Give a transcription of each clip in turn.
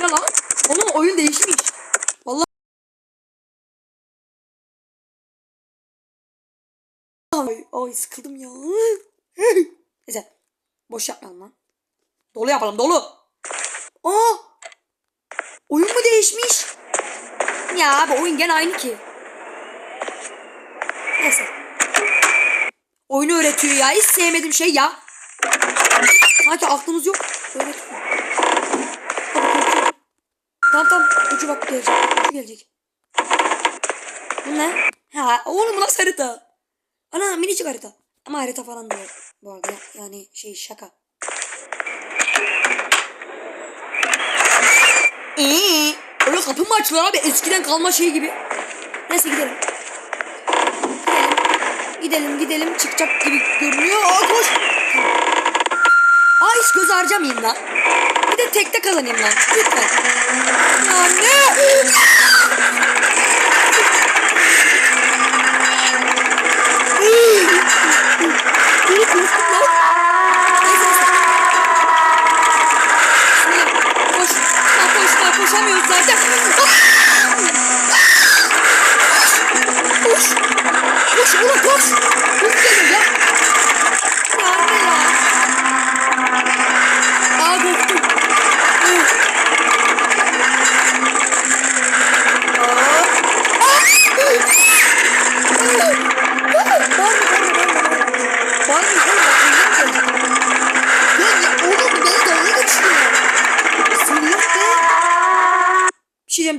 Ne lan? Oğlum oyun değişmiş. Vallahi. Ay, ay sıkıldım ya. Neyse. Boş yapmayalım lan. Dolu yapalım dolu. Aa! Oyun mu değişmiş? Ya abi oyun gene aynı ki. Neyse. Oyunu öğretiyor ya. Hiç sevmediğim şey ya. Sanki aklımız yok. Öğretiyor. Tamam tamam. Ucu bak gelecek. Ucu gelecek. Bu ne? Ha, oğlum bu nasıl harita? Ana minicik harita. Ama harita falan değil. Bu arada yani şey şaka. Ee, öyle kapı mı açılır abi? Eskiden kalma şey gibi. Neyse gidelim. Gidelim gidelim çıkacak gibi görünüyor. Aa koş. Hiç göz harcamayayım lan. Bir de tekte kazanayım lan. Lütfen. Ya?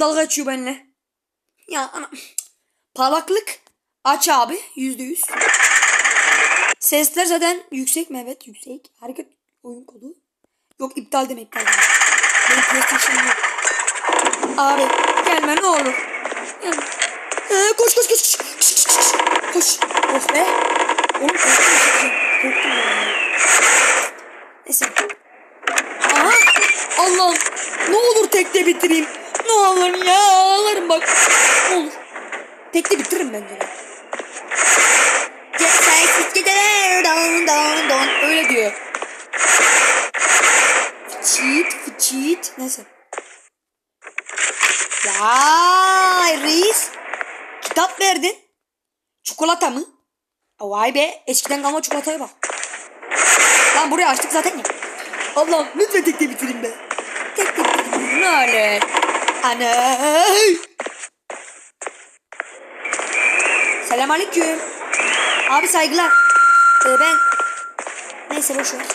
Dalga geçiyor benimle. Ya ana. Parlaklık aç abi yüzde yüz. Sesler zaten yüksek mi? Evet yüksek. Hareket oyun kodu. Yok iptal deme iptal deme. Benim PlayStation yok. Abi gelme ne olur. Ee, koş koş koş. Koş. koş. Oh be. Oğlum korktum. Korktum ya. Neyse. Aha. Allah'ım. Ne olur tekte bitireyim. Ne olur ya. Ağlarım bak. Olur. Tekte bitiririm bence. Öyle diyor. Fıçit fıçit. Neyse. Vay reis. Kitap verdin. Çikolata mı? Vay be. Eskiden kalma çikolataya bak. Lan burayı açtık zaten ya. Allah'ım lütfen tekte bitireyim be. Tekte bitireyim. Ne Ana. Selamünaleyküm. Abi saygılar. Ee, ben neyse boş ver.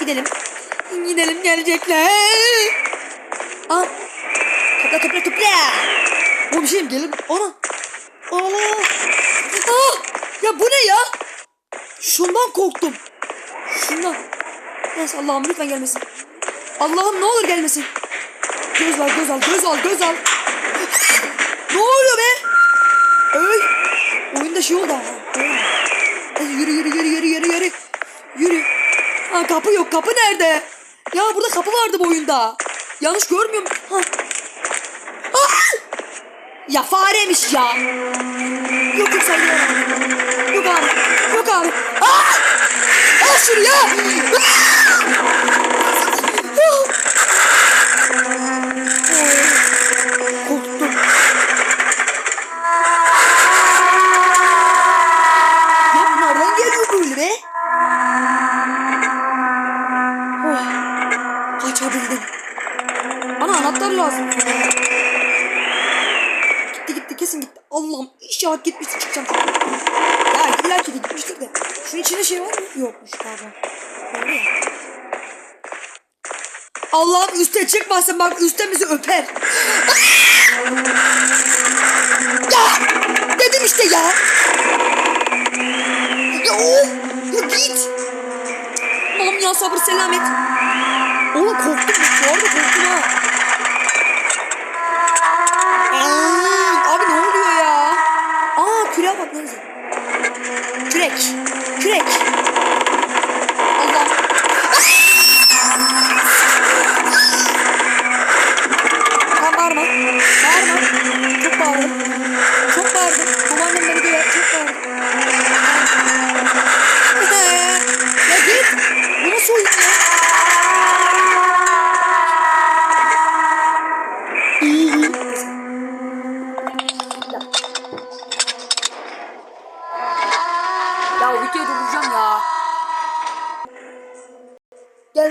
Gidelim. Gidelim gelecekler. Aa. Topla topla topla. Bu bir şey mi? Gelin. Ana. Ana. Aa. Ya bu ne ya? Şundan korktum. Şundan. Neyse Allah'ım lütfen gelmesin. Allah'ım ne olur gelmesin. Göz al göz al göz al göz al. ne oluyor be? Öy. Oyunda şey oldu ha. Hadi yürü yürü yürü yürü yürü yürü. Yürü. Ha kapı yok. Kapı nerede? Ya burada kapı vardı bu oyunda. Yanlış görmüyorum. Ha. Ah! Ya fareymiş ya. Yok yok sen Yok abi. Yok abi. Ah! Al şunu ya. Ah! Allah'ım inşallah gitmiştir çıkacağım. Ya illa ki de gitmiştir de. Şunun içinde şey var mı? Yokmuş pardon. Öyle. Allah'ım üste çıkmasın bak üstte bizi öper. ya dedim işte ya. Ya of! Git! Oğlum ya sabır selamet.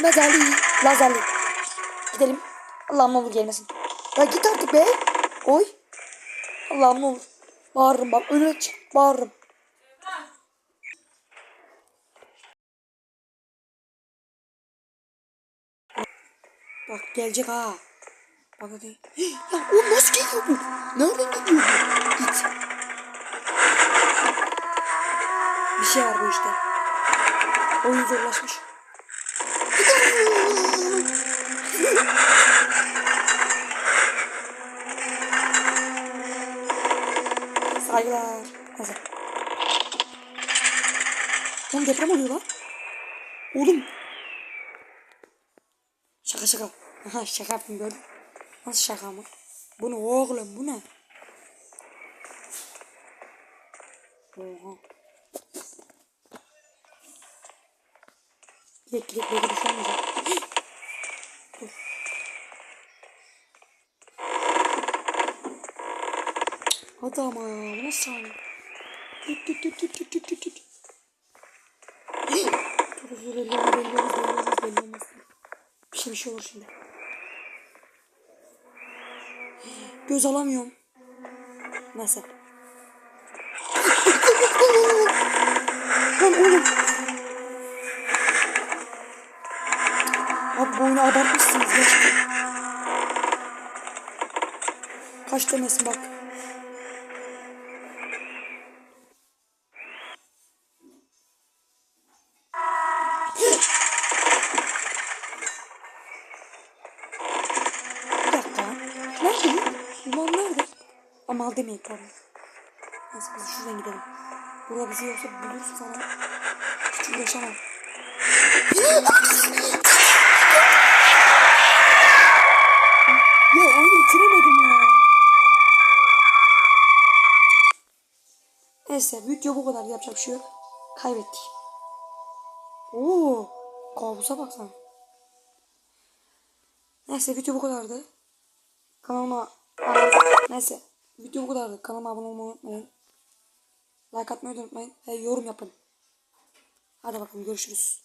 Gelmez Ali. Lazerli. Gidelim. Allah'ım ne olur gelmesin. Ya git artık be. Oy. Allah'ım ne olur. Bağırırım bak. Önüne çık. Bağırırım. Bak gelecek ha. Bak hadi. Ya o nasıl geliyor bu? Nereden geliyor bu? Git. Bir şey var bu işte. Oyun zorlaşmış. Saygılar. Neyse. Oğlum deprem oluyor lan. Oğlum. Şaka şaka. Aha şaka yaptım gördün. Nasıl şaka mı? Bu ne oğlum bu ne? Oha. Gidek gidek belki düşemeyecek. Dur. Hadi ama bu nasıl sahne? Tut tut tut tut tut tut tut tut. Dur dur olmaz belli olmaz. Bir şey bir şey olur şimdi. Göz alamıyorum. Neyse. Lan oğlum. Abi bu oyunu abartmışsınız gerçekten. Kaç demesin bak. Nerede bu? Yuman nerede? Ama al demeyin pardon. Neyse biz şuradan gidelim. Burada bizi yoksa buluruz falan. Hiç uğraşamam. ya oyunu bitiremedim ya. Neyse video bu kadar yapacak bir şey yok. Kaybettik. Oo, kabusa baksana. Neyse video bu kadardı. Kanalıma neyse video bu kadardı. Kanalıma abone olmayı unutmayın. Like atmayı unutmayın ve yorum yapın. Hadi bakalım görüşürüz.